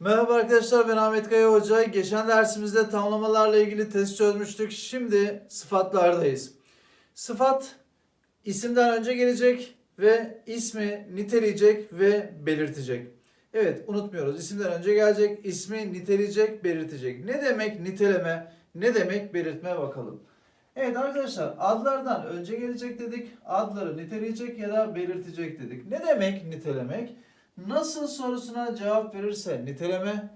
Merhaba arkadaşlar ben Ahmet Kaya Hoca. Geçen dersimizde tamlamalarla ilgili test çözmüştük. Şimdi sıfatlardayız. Sıfat isimden önce gelecek ve ismi niteleyecek ve belirtecek. Evet unutmuyoruz. İsimden önce gelecek, ismi niteleyecek, belirtecek. Ne demek niteleme, ne demek belirtme bakalım. Evet arkadaşlar adlardan önce gelecek dedik. Adları niteleyecek ya da belirtecek dedik. Ne demek nitelemek? Nasıl sorusuna cevap verirse niteleme,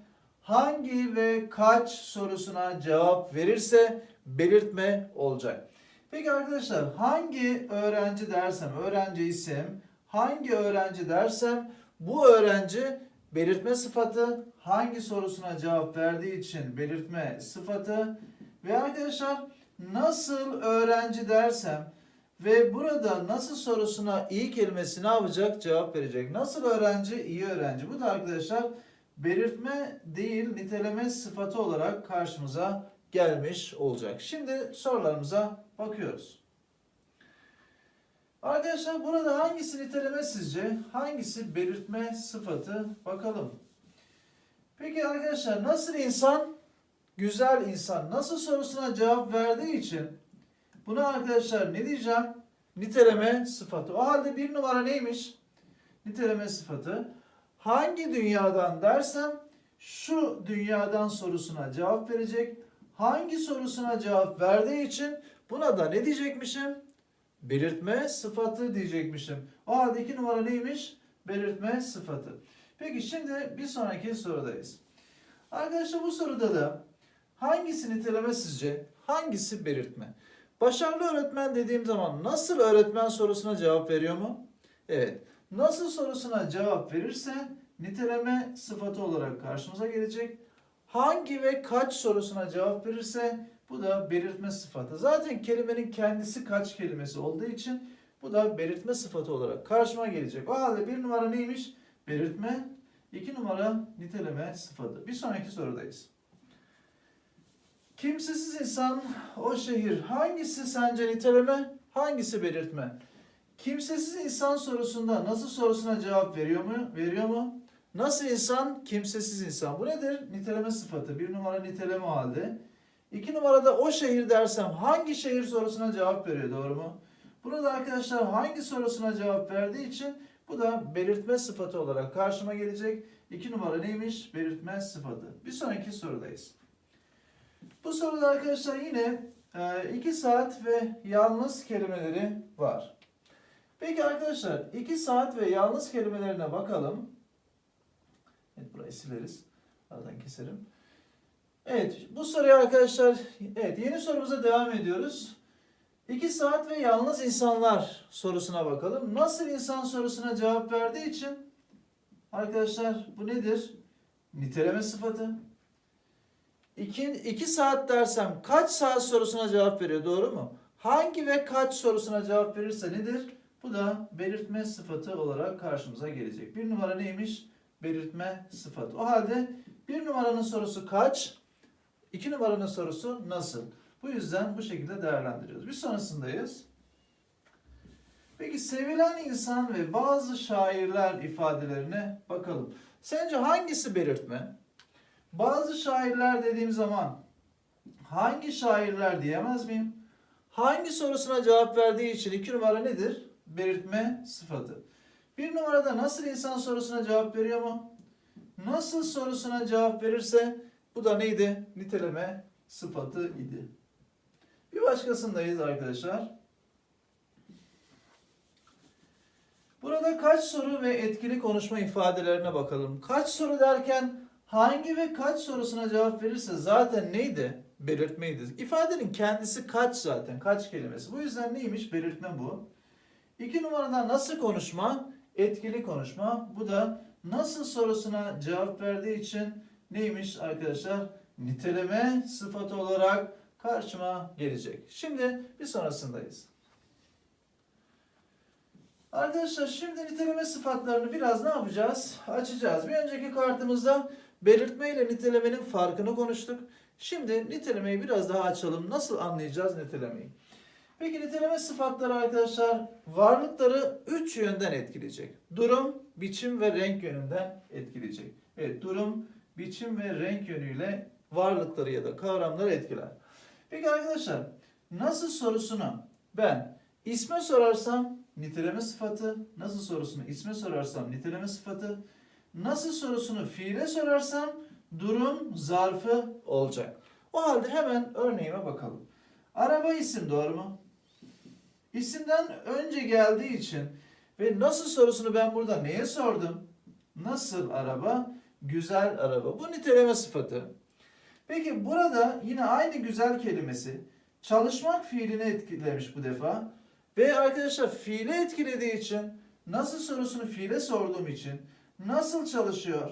hangi ve kaç sorusuna cevap verirse belirtme olacak. Peki arkadaşlar hangi öğrenci dersem, öğrenci isim, hangi öğrenci dersem bu öğrenci belirtme sıfatı, hangi sorusuna cevap verdiği için belirtme sıfatı ve arkadaşlar nasıl öğrenci dersem ve burada nasıl sorusuna iyi kelimesi ne yapacak? Cevap verecek. Nasıl öğrenci? iyi öğrenci. Bu da arkadaşlar belirtme değil niteleme sıfatı olarak karşımıza gelmiş olacak. Şimdi sorularımıza bakıyoruz. Arkadaşlar burada hangisi niteleme sizce? Hangisi belirtme sıfatı? Bakalım. Peki arkadaşlar nasıl insan? Güzel insan. Nasıl sorusuna cevap verdiği için Buna arkadaşlar ne diyeceğim? Niteleme sıfatı. O halde bir numara neymiş? Niteleme sıfatı. Hangi dünyadan dersem şu dünyadan sorusuna cevap verecek. Hangi sorusuna cevap verdiği için buna da ne diyecekmişim? Belirtme sıfatı diyecekmişim. O halde iki numara neymiş? Belirtme sıfatı. Peki şimdi bir sonraki sorudayız. Arkadaşlar bu soruda da hangisi niteleme sizce? Hangisi belirtme? Başarılı öğretmen dediğim zaman nasıl öğretmen sorusuna cevap veriyor mu? Evet. Nasıl sorusuna cevap verirse niteleme sıfatı olarak karşımıza gelecek. Hangi ve kaç sorusuna cevap verirse bu da belirtme sıfatı. Zaten kelimenin kendisi kaç kelimesi olduğu için bu da belirtme sıfatı olarak karşıma gelecek. O halde bir numara neymiş? Belirtme. İki numara niteleme sıfatı. Bir sonraki sorudayız. Kimsesiz insan o şehir hangisi sence niteleme hangisi belirtme? Kimsesiz insan sorusunda nasıl sorusuna cevap veriyor mu? Veriyor mu? Nasıl insan? Kimsesiz insan. Bu nedir? Niteleme sıfatı. Bir numara niteleme halde. İki numarada o şehir dersem hangi şehir sorusuna cevap veriyor doğru mu? Burada arkadaşlar hangi sorusuna cevap verdiği için bu da belirtme sıfatı olarak karşıma gelecek. İki numara neymiş? Belirtme sıfatı. Bir sonraki sorudayız. Bu soruda arkadaşlar yine 2 saat ve yalnız kelimeleri var. Peki arkadaşlar 2 saat ve yalnız kelimelerine bakalım. Evet burayı sileriz. Aradan keserim. Evet bu soruya arkadaşlar evet yeni sorumuza devam ediyoruz. 2 saat ve yalnız insanlar sorusuna bakalım. Nasıl insan sorusuna cevap verdiği için arkadaşlar bu nedir? Niteleme sıfatı. 2, 2 saat dersem kaç saat sorusuna cevap veriyor doğru mu? Hangi ve kaç sorusuna cevap verirse nedir? Bu da belirtme sıfatı olarak karşımıza gelecek. Bir numara neymiş? Belirtme sıfatı. O halde bir numaranın sorusu kaç? İki numaranın sorusu nasıl? Bu yüzden bu şekilde değerlendiriyoruz. Bir sonrasındayız. Peki sevilen insan ve bazı şairler ifadelerine bakalım. Sence hangisi belirtme? Bazı şairler dediğim zaman hangi şairler diyemez miyim? Hangi sorusuna cevap verdiği için iki numara nedir? Belirtme sıfatı. Bir numarada nasıl insan sorusuna cevap veriyor mu? Nasıl sorusuna cevap verirse bu da neydi? Niteleme sıfatı idi. Bir başkasındayız arkadaşlar. Burada kaç soru ve etkili konuşma ifadelerine bakalım. Kaç soru derken hangi ve kaç sorusuna cevap verirse zaten neydi? Belirtmeydi. İfadenin kendisi kaç zaten, kaç kelimesi. Bu yüzden neymiş? Belirtme bu. İki numarada nasıl konuşma? Etkili konuşma. Bu da nasıl sorusuna cevap verdiği için neymiş arkadaşlar? Niteleme sıfatı olarak karşıma gelecek. Şimdi bir sonrasındayız. Arkadaşlar şimdi niteleme sıfatlarını biraz ne yapacağız? Açacağız. Bir önceki kartımızda belirtme ile nitelemenin farkını konuştuk. Şimdi nitelemeyi biraz daha açalım. Nasıl anlayacağız nitelemeyi? Peki niteleme sıfatları arkadaşlar varlıkları üç yönden etkileyecek. Durum, biçim ve renk yönünden etkileyecek. Evet durum, biçim ve renk yönüyle varlıkları ya da kavramları etkiler. Peki arkadaşlar nasıl sorusunu ben isme sorarsam niteleme sıfatı, nasıl sorusunu isme sorarsam niteleme sıfatı, nasıl sorusunu fiile sorarsam durum zarfı olacak. O halde hemen örneğime bakalım. Araba isim doğru mu? İsimden önce geldiği için ve nasıl sorusunu ben burada neye sordum? Nasıl araba? Güzel araba. Bu niteleme sıfatı. Peki burada yine aynı güzel kelimesi çalışmak fiilini etkilemiş bu defa. Ve arkadaşlar fiile etkilediği için nasıl sorusunu fiile sorduğum için nasıl çalışıyor?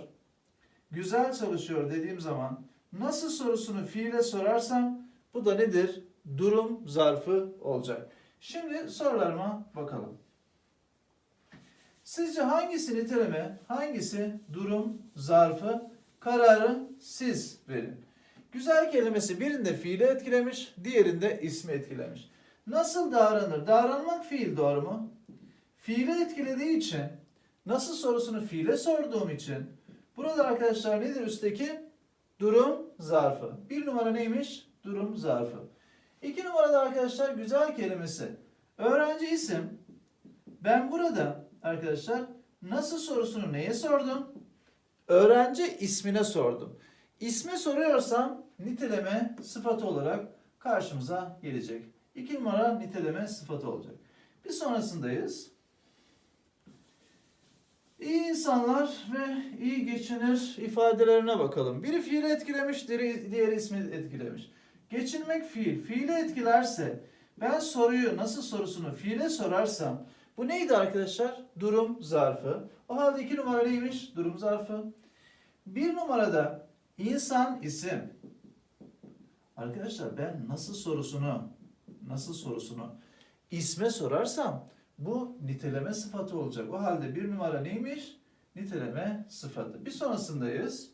Güzel çalışıyor dediğim zaman nasıl sorusunu fiile sorarsam bu da nedir? Durum zarfı olacak. Şimdi sorularıma bakalım. Sizce hangisi niteleme, hangisi durum zarfı? Kararı siz verin. Güzel kelimesi birinde fiili etkilemiş, diğerinde ismi etkilemiş. Nasıl davranır? Davranmak fiil doğru mu? Fiili etkilediği için, nasıl sorusunu fiile sorduğum için, burada arkadaşlar nedir üstteki? Durum zarfı. Bir numara neymiş? Durum zarfı. İki numarada arkadaşlar güzel kelimesi. Öğrenci isim. Ben burada arkadaşlar nasıl sorusunu neye sordum? Öğrenci ismine sordum. İsme soruyorsam niteleme sıfatı olarak karşımıza gelecek. İki numara niteleme sıfatı olacak. Bir sonrasındayız. İyi insanlar ve iyi geçinir ifadelerine bakalım. Biri fiili etkilemiş, diğeri, ismi etkilemiş. Geçinmek fiil. Fiili etkilerse ben soruyu nasıl sorusunu fiile sorarsam bu neydi arkadaşlar? Durum zarfı. O halde iki numara neymiş? Durum zarfı. Bir numarada insan isim. Arkadaşlar ben nasıl sorusunu nasıl sorusunu isme sorarsam bu niteleme sıfatı olacak. O halde bir numara neymiş? Niteleme sıfatı. Bir sonrasındayız.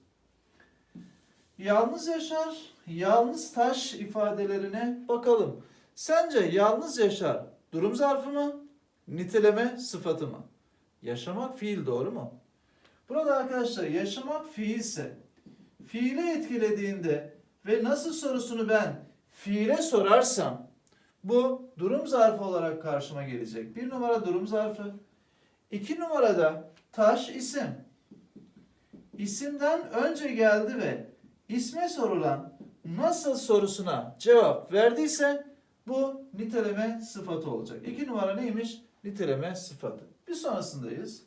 Yalnız yaşar, yalnız taş ifadelerine bakalım. Sence yalnız yaşar durum zarfı mı? Niteleme sıfatı mı? Yaşamak fiil doğru mu? Burada arkadaşlar yaşamak fiilse fiile etkilediğinde ve nasıl sorusunu ben fiile sorarsam bu durum zarfı olarak karşıma gelecek. Bir numara durum zarfı. İki numarada taş isim. İsimden önce geldi ve isme sorulan nasıl sorusuna cevap verdiyse bu niteleme sıfatı olacak. İki numara neymiş? Niteleme sıfatı. Bir sonrasındayız.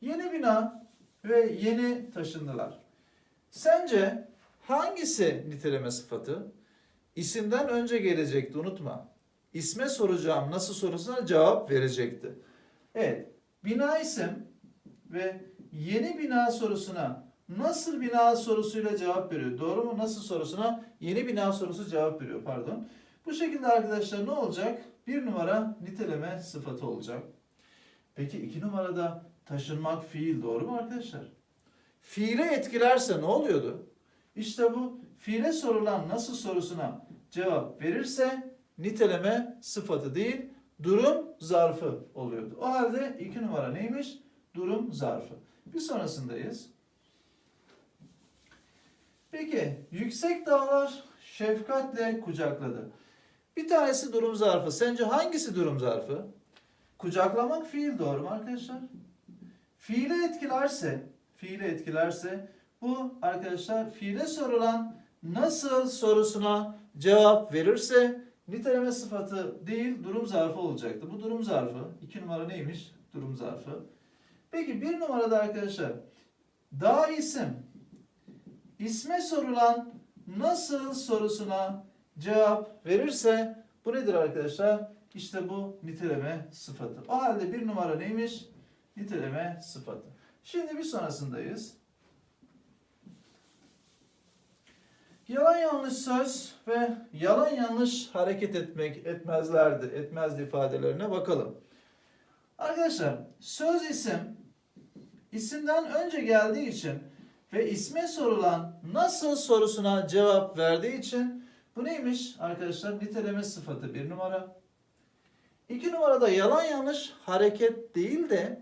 Yeni bina ve yeni taşındılar. Sence hangisi niteleme sıfatı? İsimden önce gelecekti unutma. İsme soracağım nasıl sorusuna cevap verecekti. Evet bina isim ve yeni bina sorusuna nasıl bina sorusuyla cevap veriyor. Doğru mu? Nasıl sorusuna yeni bina sorusu cevap veriyor pardon. Bu şekilde arkadaşlar ne olacak? Bir numara niteleme sıfatı olacak. Peki iki numarada taşınmak fiil doğru mu arkadaşlar? Fiile etkilerse ne oluyordu? İşte bu fiile sorulan nasıl sorusuna cevap verirse niteleme sıfatı değil durum zarfı oluyordu. O halde iki numara neymiş? Durum zarfı. Bir sonrasındayız. Peki yüksek dağlar şefkatle kucakladı. Bir tanesi durum zarfı. Sence hangisi durum zarfı? Kucaklamak fiil doğru mu arkadaşlar? Fiile etkilerse, fiile etkilerse bu arkadaşlar fiile sorulan nasıl sorusuna cevap verirse niteleme sıfatı değil durum zarfı olacaktı. Bu durum zarfı. iki numara neymiş? Durum zarfı. Peki bir numarada arkadaşlar daha isim isme sorulan nasıl sorusuna cevap verirse bu nedir arkadaşlar? İşte bu niteleme sıfatı. O halde bir numara neymiş? Niteleme sıfatı. Şimdi bir sonrasındayız. Yalan yanlış söz ve yalan yanlış hareket etmek etmezlerdi, etmezdi ifadelerine bakalım. Arkadaşlar söz isim isimden önce geldiği için ve isme sorulan nasıl sorusuna cevap verdiği için bu neymiş arkadaşlar? Niteleme sıfatı bir numara. İki numarada yalan yanlış hareket değil de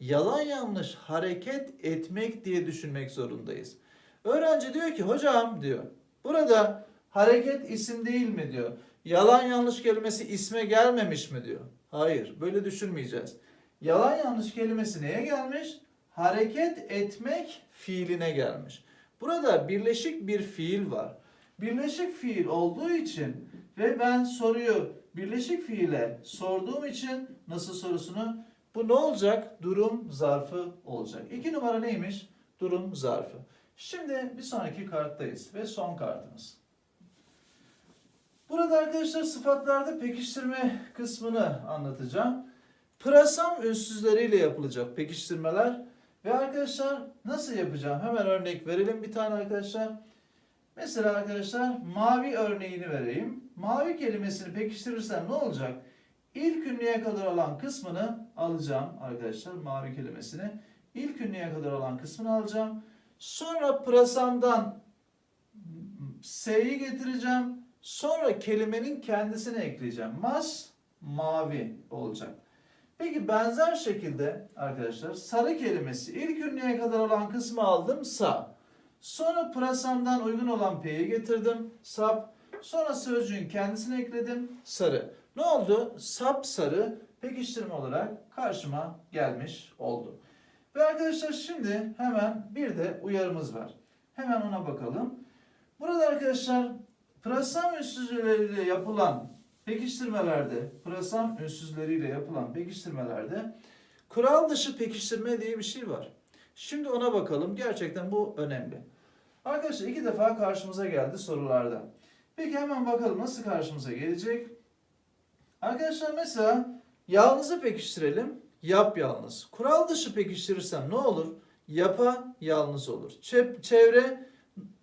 yalan yanlış hareket etmek diye düşünmek zorundayız. Öğrenci diyor ki hocam diyor burada hareket isim değil mi diyor. Yalan yanlış kelimesi isme gelmemiş mi diyor. Hayır böyle düşünmeyeceğiz. Yalan yanlış kelimesi neye gelmiş? Hareket etmek fiiline gelmiş. Burada birleşik bir fiil var. Birleşik fiil olduğu için ve ben soruyu birleşik fiile sorduğum için nasıl sorusunu bu ne olacak? Durum zarfı olacak. İki numara neymiş? Durum zarfı. Şimdi bir sonraki karttayız ve son kartımız. Burada arkadaşlar sıfatlarda pekiştirme kısmını anlatacağım. Pırasam ünsüzleriyle yapılacak pekiştirmeler ve arkadaşlar nasıl yapacağım? Hemen örnek verelim bir tane arkadaşlar. Mesela arkadaşlar mavi örneğini vereyim. Mavi kelimesini pekiştirirsem ne olacak? İlk ünlüye kadar olan kısmını alacağım arkadaşlar mavi kelimesini. İlk ünlüye kadar olan kısmını alacağım. Sonra pırasamdan S'yi getireceğim. Sonra kelimenin kendisini ekleyeceğim. Mas mavi olacak. Peki benzer şekilde arkadaşlar sarı kelimesi ilk ünlüye kadar olan kısmı aldım sa. Sonra pırasamdan uygun olan P'yi getirdim sap. Sonra sözcüğün kendisini ekledim sarı. Ne oldu? Sap sarı pekiştirme olarak karşıma gelmiş oldu. Ve arkadaşlar şimdi hemen bir de uyarımız var. Hemen ona bakalım. Burada arkadaşlar pırasam ünsüzleriyle yapılan pekiştirmelerde, pırasam ünsüzleriyle yapılan pekiştirmelerde kural dışı pekiştirme diye bir şey var. Şimdi ona bakalım. Gerçekten bu önemli. Arkadaşlar iki defa karşımıza geldi sorularda. Peki hemen bakalım nasıl karşımıza gelecek. Arkadaşlar mesela yalnızı pekiştirelim. Yap yalnız. Kural dışı pekiştirirsem ne olur? Yapa yalnız olur. Çep, çevre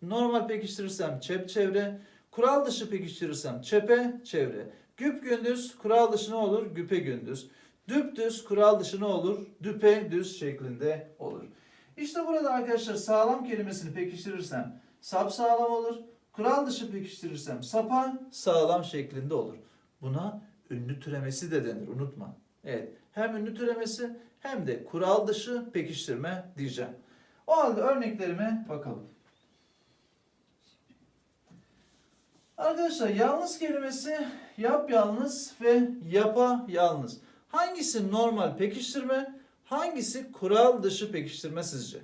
normal pekiştirirsem çep çevre. Kural dışı pekiştirirsem çepe çevre. Güp gündüz kural dışı ne olur? Güpe gündüz. Düp düz kural dışı ne olur? Düpe düz şeklinde olur. İşte burada arkadaşlar sağlam kelimesini pekiştirirsem sap sağlam olur. Kural dışı pekiştirirsem sapa sağlam şeklinde olur. Buna ünlü türemesi de denir unutma. Evet hem ünlü türemesi hem de kural dışı pekiştirme diyeceğim. O halde örneklerime bakalım. Arkadaşlar yalnız kelimesi yap yalnız ve yapa yalnız. Hangisi normal pekiştirme, hangisi kural dışı pekiştirme sizce?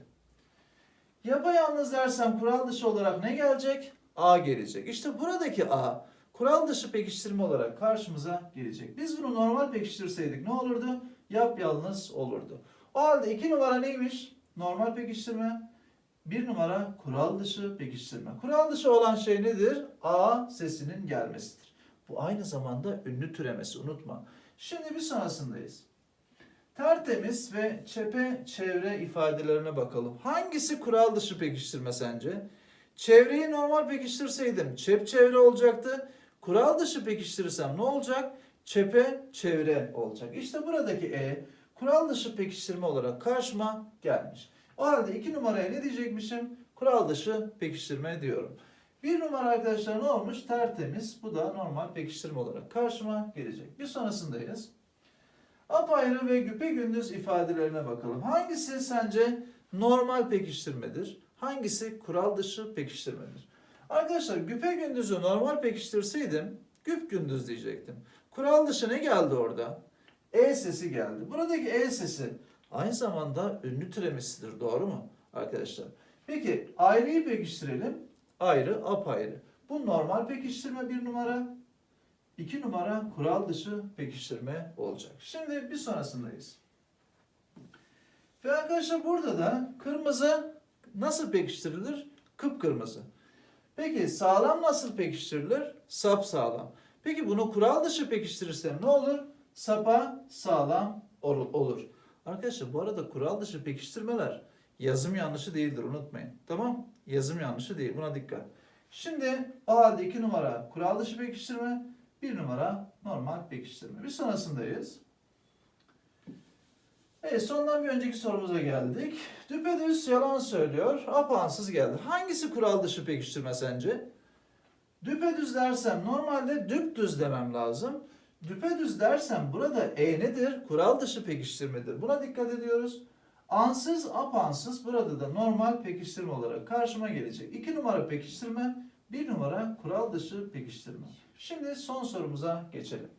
Yapa yalnız dersem kural dışı olarak ne gelecek? A gelecek. İşte buradaki A kural dışı pekiştirme olarak karşımıza gelecek. Biz bunu normal pekiştirseydik ne olurdu? Yap yalnız olurdu. O halde iki numara neymiş? Normal pekiştirme. Bir numara kural dışı pekiştirme. Kural dışı olan şey nedir? A sesinin gelmesidir. Bu aynı zamanda ünlü türemesi unutma. Şimdi bir sonrasındayız. Tertemiz ve çepe çevre ifadelerine bakalım. Hangisi kural dışı pekiştirme sence? Çevreyi normal pekiştirseydim çep çevre olacaktı. Kural dışı pekiştirirsem ne olacak? Çepe çevre olacak. İşte buradaki E kural dışı pekiştirme olarak karşıma gelmiş. O halde iki numaraya ne diyecekmişim? Kural dışı pekiştirme diyorum. Bir numara arkadaşlar ne olmuş? Tertemiz. Bu da normal pekiştirme olarak karşıma gelecek. Bir sonrasındayız. Apayrı ve güpe gündüz ifadelerine bakalım. Hangisi sence normal pekiştirmedir? Hangisi kural dışı pekiştirmedir? Arkadaşlar güpe gündüzü normal pekiştirseydim güp gündüz diyecektim. Kural dışı ne geldi orada? E sesi geldi. Buradaki E sesi aynı zamanda ünlü türemesidir. Doğru mu arkadaşlar? Peki ayrıyı pekiştirelim. Ayrı, apayrı. Bu normal pekiştirme bir numara. İki numara kural dışı pekiştirme olacak. Şimdi bir sonrasındayız. Ve arkadaşlar burada da kırmızı nasıl pekiştirilir? Kıpkırmızı. Peki sağlam nasıl pekiştirilir? Sap sağlam. Peki bunu kural dışı pekiştirirsem ne olur? Sapa sağlam ol- olur. Arkadaşlar bu arada kural dışı pekiştirmeler yazım yanlışı değildir unutmayın. Tamam? Yazım yanlışı değil. Buna dikkat. Şimdi o halde iki numara kural dışı pekiştirme, bir numara normal pekiştirme. Bir sonrasındayız. Evet sondan bir önceki sorumuza geldik. Düpedüz yalan söylüyor. Apansız geldi. Hangisi kural dışı pekiştirme sence? Düpedüz dersem normalde düpdüz demem lazım. Düpedüz dersem burada e nedir? Kural dışı pekiştirmedir. Buna dikkat ediyoruz. Ansız, apansız burada da normal pekiştirme olarak karşıma gelecek. 2 numara pekiştirme, 1 numara kural dışı pekiştirme. Şimdi son sorumuza geçelim.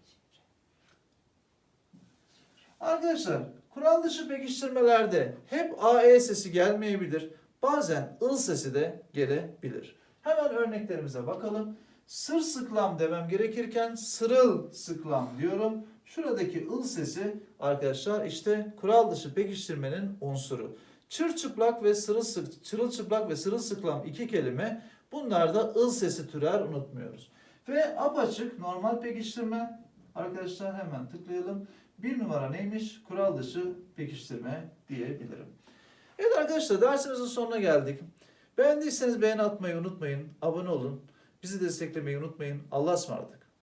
Arkadaşlar kural dışı pekiştirmelerde hep AE sesi gelmeyebilir. Bazen ıl sesi de gelebilir. Hemen örneklerimize bakalım. Sır sıklam demem gerekirken sırıl sıklam diyorum. Şuradaki ıl sesi arkadaşlar işte kural dışı pekiştirmenin unsuru. Çırçıplak ve sırılsık, çırılçıplak ve sırılsıklam iki kelime bunlar da ıl sesi türer unutmuyoruz. Ve apaçık normal pekiştirme arkadaşlar hemen tıklayalım. Bir numara neymiş? Kural dışı pekiştirme diyebilirim. Evet arkadaşlar dersimizin sonuna geldik. Beğendiyseniz beğeni atmayı unutmayın. Abone olun. Bizi desteklemeyi unutmayın. Allah'a ısmarladık.